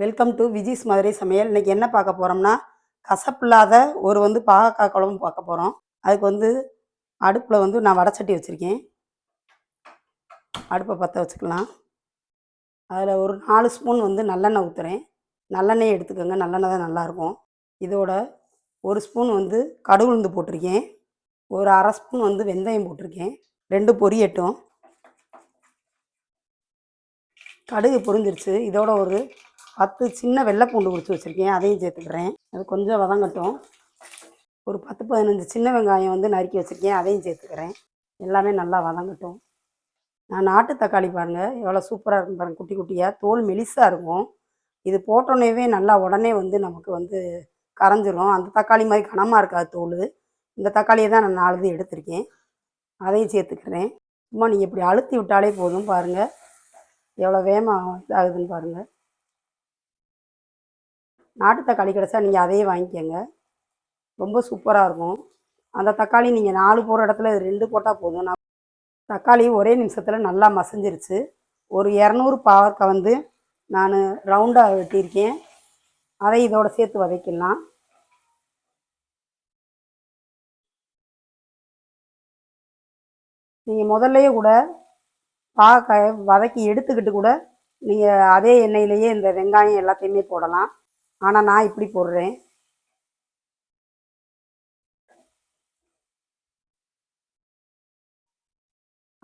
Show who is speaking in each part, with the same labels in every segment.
Speaker 1: Welcome to Viji's Madurai சமையல். இன்னைக்கு என்ன பார்க்க போகிறோம்னா கசப்பில்லாத ஒரு வந்து பாகக்காய் குழம்பு பார்க்க போகிறோம் அதுக்கு வந்து அடுப்பில் வந்து நான் வடச்சட்டி வச்சுருக்கேன். அடுப்பை பற்ற வச்சுக்கலாம். அதில் ஒரு நாலு ஸ்பூன் வந்து நல்லெண்ணெய் ஊற்றுறேன் நல்லெண்ணெய் எடுத்துக்கோங்க. நல்லெண்ணெய் தான் நல்லாயிருக்கும். இதோட ஒரு ஸ்பூன் வந்து கடுகு உளுந்து போட்டிருக்கேன். ஒரு அரை ஸ்பூன் வந்து வெந்தயம் போட்டிருக்கேன். ரெண்டு பொரியட்டும் கடுகு பொரிஞ்சிருச்சு. இதோட ஒரு பத்து சின்ன வெள்ளை பூண்டு உரிச்சு வச்சுருக்கேன் அதையும் சேர்த்துக்கிறேன். அது கொஞ்சம் வதங்கட்டும். ஒரு பத்து பதினஞ்சு சின்ன வெங்காயம் வந்து நறுக்கி வச்சுருக்கேன் அதையும் சேர்த்துக்கிறேன். எல்லாமே நல்லா வதங்கட்டும். நான் நாட்டு தக்காளி பாருங்கள் எவ்வளோ சூப்பராக இருக்கும் பாருங்கள் குட்டி குட்டியாக தோல் மெலிசாக இருக்கும். இது போட்டோன்னேவே நல்லா உடனே வந்து நமக்கு வந்து கரைஞ்சிரும். அந்த தக்காளி மாதிரி கனமாக இருக்காது தோல். இந்த தக்காளியை தான் நான் நாலு இது எடுத்திருக்கேன். அதையும் சேர்த்துக்கிறேன். சும்மா நீங்கள் இப்படி அழுத்தி விட்டாலே போதும் பாருங்கள் எவ்வளோ வேகமாக இதாகுதுன்னு பாருங்கள் நாட்டு தக்காளி கிடச்சா நீங்கள் அதையே வாங்கிக்கோங்க. ரொம்ப சூப்பராக இருக்கும். அந்த தக்காளி நீங்கள் நாலு போகிற இடத்துல ரெண்டு போட்டால் போதும். நான் தக்காளி ஒரே நிமிஷத்தில் நல்லா மசஞ்சிருச்சு. ஒரு இரநூறு பாவக்காய் வந்து நான் ரவுண்டாக வெட்டியிருக்கேன். அதை இதோட சேர்த்து வதக்கிடலாம். நீங்கள் முதல்லையே கூட பாவக்காயை வதக்கி எடுத்துக்கிட்டு கூட நீங்கள் அதே எண்ணெயிலேயே இந்த வெங்காயம் எல்லாத்தையுமே போடலாம். ஆனால் நான் இப்படி போடுறேன்.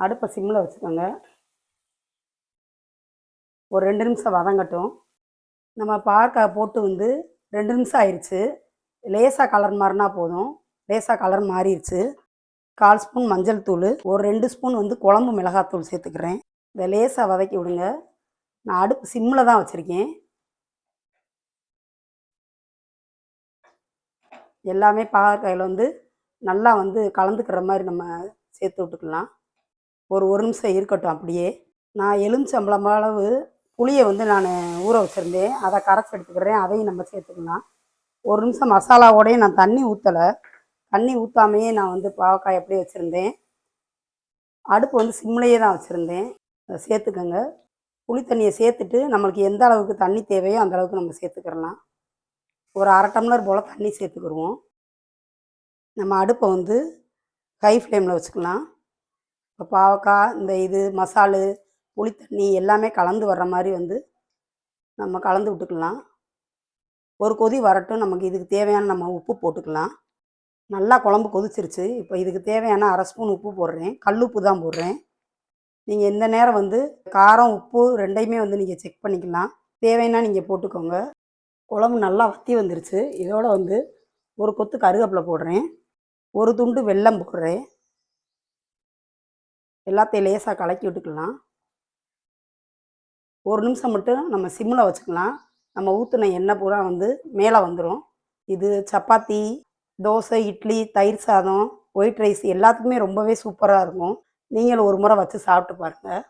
Speaker 1: அடுப்பை சிம்மில் வச்சுக்கோங்க. ஒரு ரெண்டு நிமிஷம் வதங்கட்டும். நம்ம பார்க்க போட்டு வந்து ரெண்டு நிமிஷம் ஆயிடுச்சு லேசாக கலர் மாறினா போதும். லேசாக கலர் மாறிடுச்சு கால் ஸ்பூன் மஞ்சள் தூள் ஒரு ரெண்டு ஸ்பூன் வந்து குழம்பு மிளகாத்தூள் சேர்த்துக்கிறேன். இதை லேசாக வதக்கி விடுங்க. நான் அடுப்பு சிம்மில் தான் வச்சுருக்கேன். எல்லாமே பாகற்காயில் வந்து நல்லா வந்து கலந்துக்கிற மாதிரி நம்ம சேர்த்து விட்டுக்கலாம். ஒரு ஒரு நிமிஷம் இருக்கட்டும் அப்படியே. நான் எலுமிச்சம்பளம் அளவு புளியை வந்து நான் ஊற வச்சுருந்தேன். அதை கரைச்சி எடுத்துக்கிறேன் அதையும் நம்ம சேர்த்துக்கலாம். ஒரு நிமிஷம் மசாலாவோடய நான் தண்ணி ஊற்றலை தண்ணி ஊற்றாமையே நான் வந்து பாவக்காய் அப்படியே வச்சுருந்தேன். அடுப்பு வந்து சிம்லேயே தான் வச்சுருந்தேன். அதை சேர்த்துக்கோங்க. புளி தண்ணியை சேர்த்துட்டு நம்மளுக்கு எந்த அளவுக்கு தண்ணி தேவையோ அந்த அளவுக்கு நம்ம சேர்த்துக்கிறலாம். ஒரு அரை டம்ளர் போல் தண்ணி சேர்த்துக்கிடுவோம் நம்ம அடுப்பை வந்து ஹை ஃப்ளேமில் வச்சுக்கலாம். இப்போ பாவக்காய் இந்த இது மசாலு புளி தண்ணி எல்லாமே கலந்து வர்ற மாதிரி வந்து நம்ம கலந்து விட்டுக்கலாம். ஒரு கொதி வரட்டும் நமக்கு இதுக்கு தேவையான நம்ம உப்பு போட்டுக்கலாம். நல்லா குழம்பு கொதிச்சிருச்சு. இப்போ இதுக்கு தேவையான அரை ஸ்பூன் உப்பு போடுறேன். கல் உப்பு தான் போடுறேன். நீங்கள் இந்த நேரம் வந்து காரம் உப்பு ரெண்டையுமே வந்து நீங்கள் செக் பண்ணிக்கலாம். தேவைன்னா நீங்கள் போட்டுக்கோங்க. குழம்பு நல்லா வத்தி வந்துருச்சு. இதோட வந்து ஒரு கொத்து கருவேப்பிலை போடுறேன். ஒரு துண்டு வெல்லம் போடுறேன். எல்லாத்தையும் லேசாக கலக்கி விட்டுக்கலாம். ஒரு நிமிஷம் மட்டும் நம்ம சிம்மில் வச்சுக்கலாம். நம்ம ஊற்றின எண்ணெய் பூரா வந்து மேலே வந்துடும் இது சப்பாத்தி தோசை இட்லி தயிர் சாதம் ஒயிட் ரைஸ் எல்லாத்துக்குமே ரொம்பவே சூப்பராக இருக்கும். நீங்களும் ஒரு முறை வச்சு சாப்பிட்டு பாருங்கள்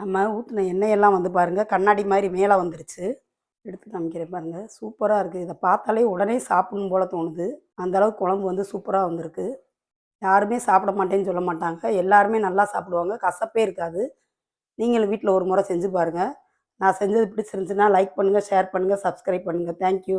Speaker 1: நம்ம ஊற்றின எண்ணெயெல்லாம் வந்து பாருங்கள் கண்ணாடி மாதிரி மேலே வந்துருச்சு. எடுத்து காமிக்கிறேன் பாருங்கள் சூப்பராக இருக்குது இதை பார்த்தாலே உடனே சாப்பிடணும் போல் தோணுது. அந்தளவுக்கு குழம்பு வந்து சூப்பராக வந்திருக்கு. யாருமே சாப்பிட மாட்டேன்னு சொல்ல மாட்டாங்க. எல்லாருமே நல்லா சாப்பிடுவாங்க. கசப்பே இருக்காது. நீங்களும் வீட்டில் ஒரு முறை செஞ்சு பாருங்கள் நான் செஞ்சது பிடிச்சிருந்துச்சுன்னா லைக் பண்ணுங்கள் ஷேர் பண்ணுங்கள் சப்ஸ்கிரைப் பண்ணுங்கள் தேங்க்யூ